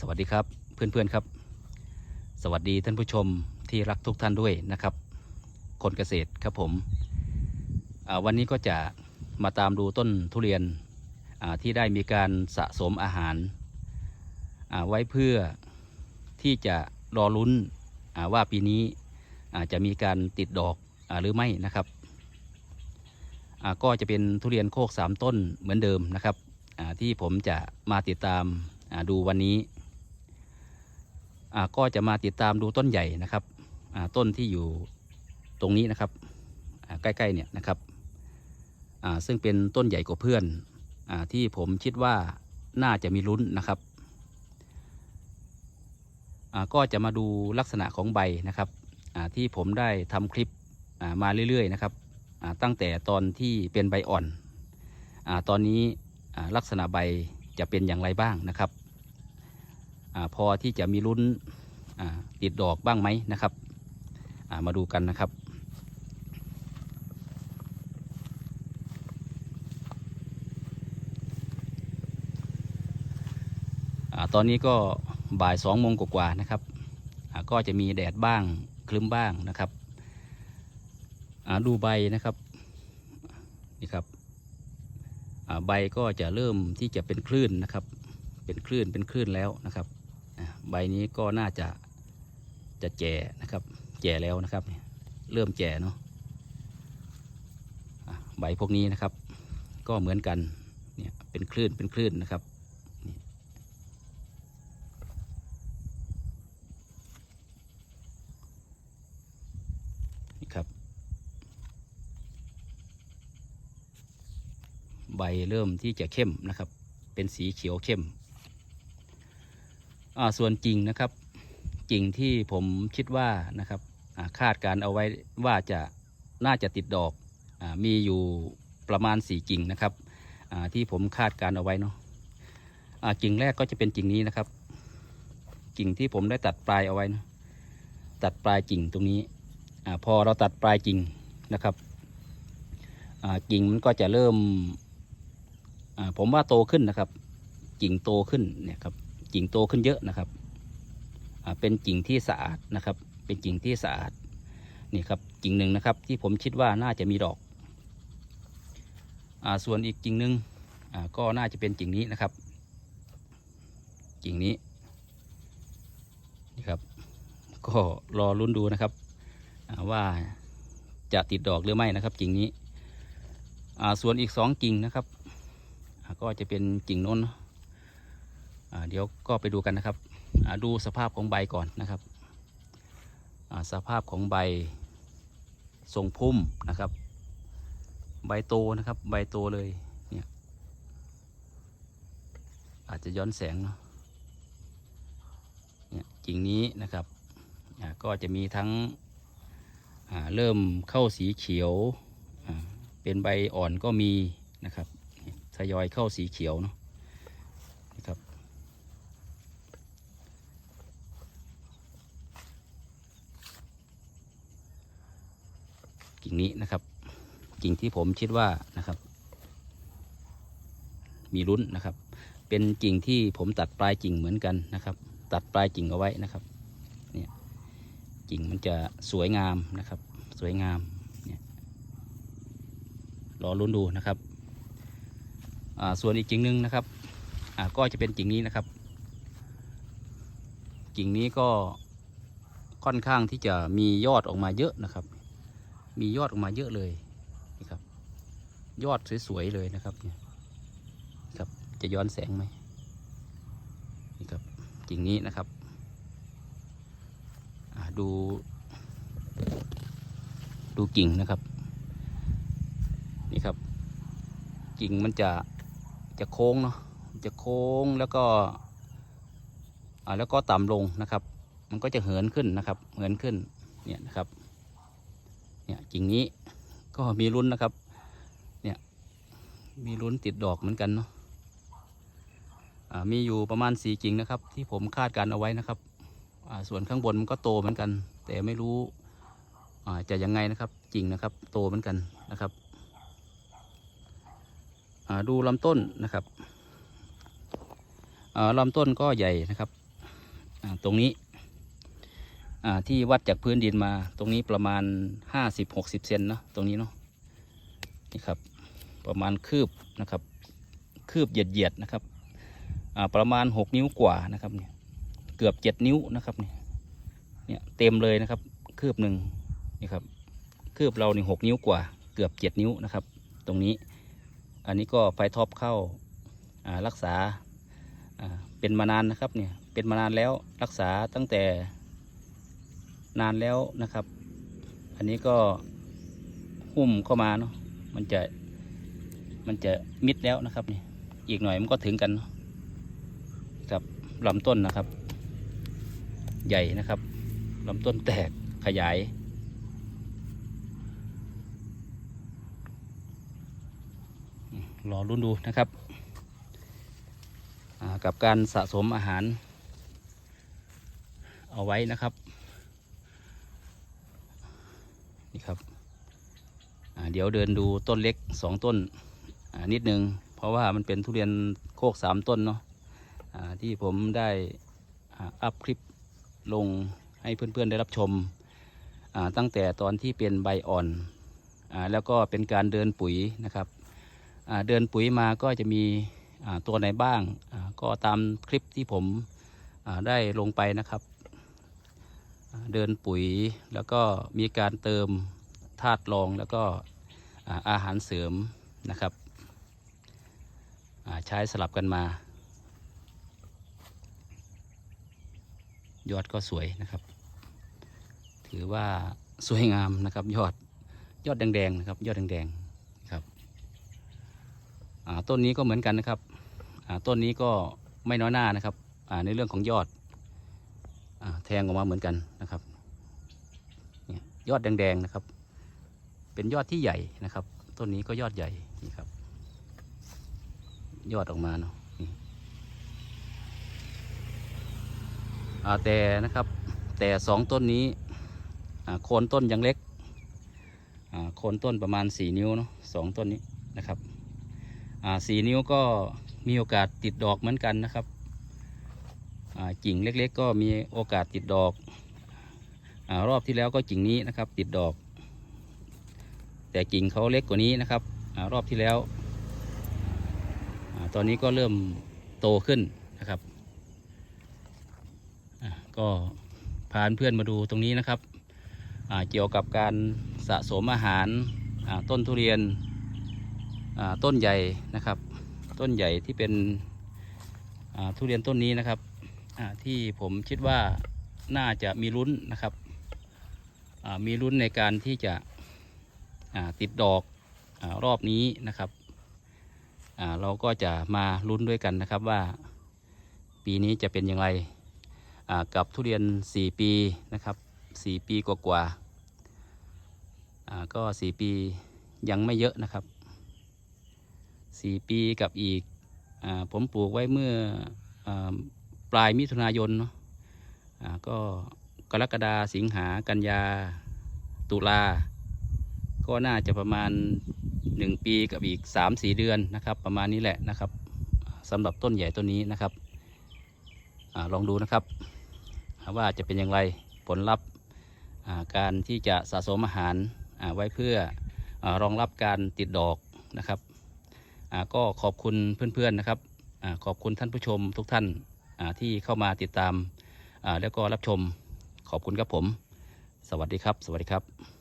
สวัสดีครับเพื่อนๆครับ สวัสดีท่านผู้ชมที่รักทุกท่านด้วยนะครับ คนเกษตรครับผมวันนี้ก็จะมาตามดูต้นทุเรียนที่ได้มีการสะสมอาหารไว้เพื่อที่จะรอลุ้นว่าปีนี้จะมีการติดดอกอหรือไม่นะครับก็จะเป็นทุเรียนโคกสามต้นเหมือนเดิมนะครับที่ผมจะมาติดตามดูวันนี้ ก็จะมาติดตามดูต้นใหญ่นะครับต้นที่อยู่ตรงนี้นะครับใกล้ๆเนี่ยนะครับซึ่งเป็นต้นใหญ่กว่าเพื่อนอที่ผมคิดว่าน่าจะมีลุ้นนะครับก็จะมาดูลักษณะของใบนะครับที่ผมได้ทำคลิปมาเรื่อยๆนะครับตั้งแต่ตอนที่เป็นใบอ่อนอตอนนี้ลักษณะใบจะเป็นอย่างไรบ้างนะครับ พอที่จะมีลุ้นติดดอกบ้างไหมนะครับามาดูกันนะครับอตอนนี้ก็บ่ายสองโมงกว่าๆนะครับ ก็จะมีแดดบ้างคลึ้มบ้างนะครับดูใบนะครับนี่ครับใบก็จะเริ่มที่จะเป็นคลื่นนะครับ เป็นคลื่นเป็นคลื่นแล้วนะครับ ใบนี้ก็น่าจะจะแก่นะครับแก่แล้วนะครับ เริ่มแก่เนาะใบพวกนี้นะครับ ก็เหมือนกันเนี่ยเป็นคลื่นเป็นคลื่นนะครับนี่ครับ ใบเริ่มที่จะเข้มนะครับ เป็นสีเขียวเข้ม ส่วนกิ่งนะครับกิ่งที่ผมคิดว่านะครับคาดการเอาไว้ว่าจะน่าจะติดดอกอมีอยู่ประมาณสี่กิ่งนะครับที่ผมคาดการเอาไว้เนาะกิ่งแรกก็จะเป็นกิ่งนี้นะครับ กิ่งที่ผมได้ตัดปลายเอาไว้นะตัดปลายกิ่งตรงนี้อพอเราตัดปลายกิ่งนะครับกิ่งมันก็จะเริ่มผมว่าโตขึ้นนะครับ กิ่งโตขึ้นเนี่ยครับ กิ่งโตขึ้นเยอะนะครับเป็นกิ่งที่สะอาดนะครับ เป็นกิ่งที่สะอาดนี่ครับกิ่งหนึ่งนะครับที่ผมคิดว่าน่าจะมีดอกอส่วนอีกกิ่งหนึ่งก็น่าจะเป็นกิ่งนี้นะครับ กิ่งนี้นี่ครับ ก็รอลุ้นดูนะครับว่าจะติดดอกหรือไม่นะครับ กิ่งนี้ส่วนอีกสองกิ่งนะครับก็จะเป็นกิ่งโน้น เดี๋ยวก็ไปดูกันนะครับดูสภาพของใบก่อนนะครับสภาพของใบทรงพุ่มนะครับ ใบโตนะครับ ใบโตเลยเนี่ยอาจจะย้อนแสงเนาะเนี่ยกิ่งนี้นะครับก็จะมีทั้งเริ่มเข้าสีเขียวเป็นใบอ่อนก็มีนะครับทยอยเข้าสีเขียวเนาะนะครับ กิ่งนี้นะครับ กิ่งที่ผมคิดว่านะครับ มีลุ้นนะครับ เป็นกิ่งที่ผมตัดปลายกิ่งเหมือนกันนะครับ ตัดปลายกิ่งเอาไว้นะครับเนี่ยกิ่งมันจะสวยงามนะครับ สวยงามเนี่ยรอลุ้นดูนะครับส่วนอีกกิ่งหนึ่งนะครับก็จะเป็นกิ่งนี้นะครับ กิ่งนี้ก็ค่อนข้างที่จะมียอดออกมาเยอะนะครับ มียอดออกมาเยอะเลยนี่ครับ ยอดสวยๆเลยนะครับเนี่ยครับจะย้อนแสงไหมนี่ครับกิ่งนี้นะครับอ่าดู ดูกิ่งนะครับ นี่ครับ กิ่งมันจะจะโค้งเนาะจะโค้งแล้วก็อ่าแล้วก็ต่ำลงนะครับ มันก็จะเหินขึ้นนะครับ เหินขึ้นเนี่ยนะครับ เนี่ยกิ่งนี้ก็มีลุ้นนะครับ เนี่ยมีลุ้นติดดอกเหมือนกันเนาะมีอยู่ประมาณสี่กิ่งนะครับ ที่ผมคาดการเอาไว้นะครับส่วนข้างบนมันก็โตเหมือนกัน แต่ไม่รู้จะยังไงนะครับกิ่งนะครับ โตเหมือนกันนะครับดูลำต้นนะครับลำต้นก็ใหญ่นะครับตรงนี้ ที่วัดจากพื้นดินมา ตรงนี้ประมาณห้าสิบหกสิบเซนเนาะตรงนี้เนาะนี่ครับประมาณคืบนะครับ คืบเหยียดเหยียดๆนะครับอ่าประมาณหกนิ้วกว่านะครับเนี่ยเกือบเจ็ดนิ้วนะครับเนี่ยเนี่ยเต็มเลยนะครับ คืบหนึ่งนี่ครับคืบเราเนี่งหกนิ้วกว่าเกือบเจ็ดนิ้วนะครับ ตรงนี้ อันนี้ก็ไฟท็อปเข้าอ่ารักษาอ่าเป็นมานานนะครับเนี่ยเป็นมานานแล้วรักษาตั้งแต่ นานแล้วนะครับ อันนี้ก็หุ้มเข้ามาเนาะมันจะมันจะมิดแล้วนะครับนี่อีกหน่อยมันก็ถึงกันนาะกับลำต้นนะครับ ใหญ่นะครับลำต้นแตกขยาย รอรุ่นดูนะครับกับการสะสมอาหารเอาไว้นะครับ นี่ครับเดี๋ยวเดินดูต้นเล็กสองต้นนิดนึง เพราะว่ามันเป็นทุเรียนโคกสามต้นเนาะที่ผมได้อัพคลิปลงให้เพื่อนๆได้รับชมตั้งแต่ตอนที่เป็นใบอ่อนอแล้วก็เป็นการเดินปุ๋ยนะครับเดินปุ๋ยมาก็จะมีตัวไหนบ้าง ก็ตามคลิปที่ผมได้ลงไปนะครับ เดินปุ๋ย แล้วก็มีการเติมธาตุรองแล้วก็อาหารเสริมนะครับใช้สลับกันมา ยอดก็สวยนะครับ ถือว่าสวยงามนะครับยอดยอดแดงๆนะครับยอดแดงๆครับต้นนี้ก็เหมือนกันนะครับต้นนี้ก็ไม่น้อยหน้านะครับในเรื่องของยอด งออกมาเหมือนกันนะครับยอดแดงๆนะครับ เป็นยอดที่ใหญ่นะครับ ต้นนี้ก็ยอดใหญ่นี่ครับ ยอดออกมาเนาะแต่นะครับแต่สองต้นนี้โคนต้นยังเล็กโคนต้นประมาณสี่นิ้วเนาะสองต้นนี้นะครับสี่นิ้วก็มีโอกาสติดดอกเหมือนกันนะครับ กิ่งเล็ก ๆ ก็มีโอกาสติดดอกอรอบที่แล้วก็กิ่งนี้นะครับ ติดดอก แต่กิ่งเขาเล็กกว่านี้นะครับอรอบที่แล้วอตอนนี้ก็เริ่มโตขึ้นนะครับก็พาเพื่อนมาดูตรงนี้นะครับเกี่ยวกับการสะสมอาหารต้นทุเรียนต้นใหญ่นะครับ ต้นใหญ่ที่เป็นทุเรียนต้นนี้นะครับ ที่ผมคิดว่าน่าจะมีลุ้นนะครับมีลุ้นในการที่จะติดดอกอรอบนี้นะครับเราก็จะมาลุ้นด้วยกันนะครับว่าปีนี้จะเป็นอย่างไรกับทุเรียน 4 ปีนะครับ 4 ปีกว่าๆอ่าก็ 4 ปียังไม่เยอะนะครับสี่ปีกับอีกอผมปลูกไว้เมื่ออ ปลายมิถุนายนเนาะก็กรกฎาสิงหากันยาตุลา ก็น่าจะประมาณหนึ่งปีกับอีกสามสี่เดือนนะครับ ประมาณนี้แหละนะครับสำหรับต้นใหญ่ต้นนี้นะครับอลองดูนะครับ ว่าจะเป็นอย่างไรผลลัพธ์การที่จะสะสมอาหารไว้เพื่ออรองรับการติดดอกนะครับก็ขอบคุณเพื่อนๆนะครับอขอบคุณท่านผู้ชมทุกท่าน ที่เข้ามาติดตามแล้วก็รับชมขอบคุณครับผม สวัสดีครับ สวัสดีครับ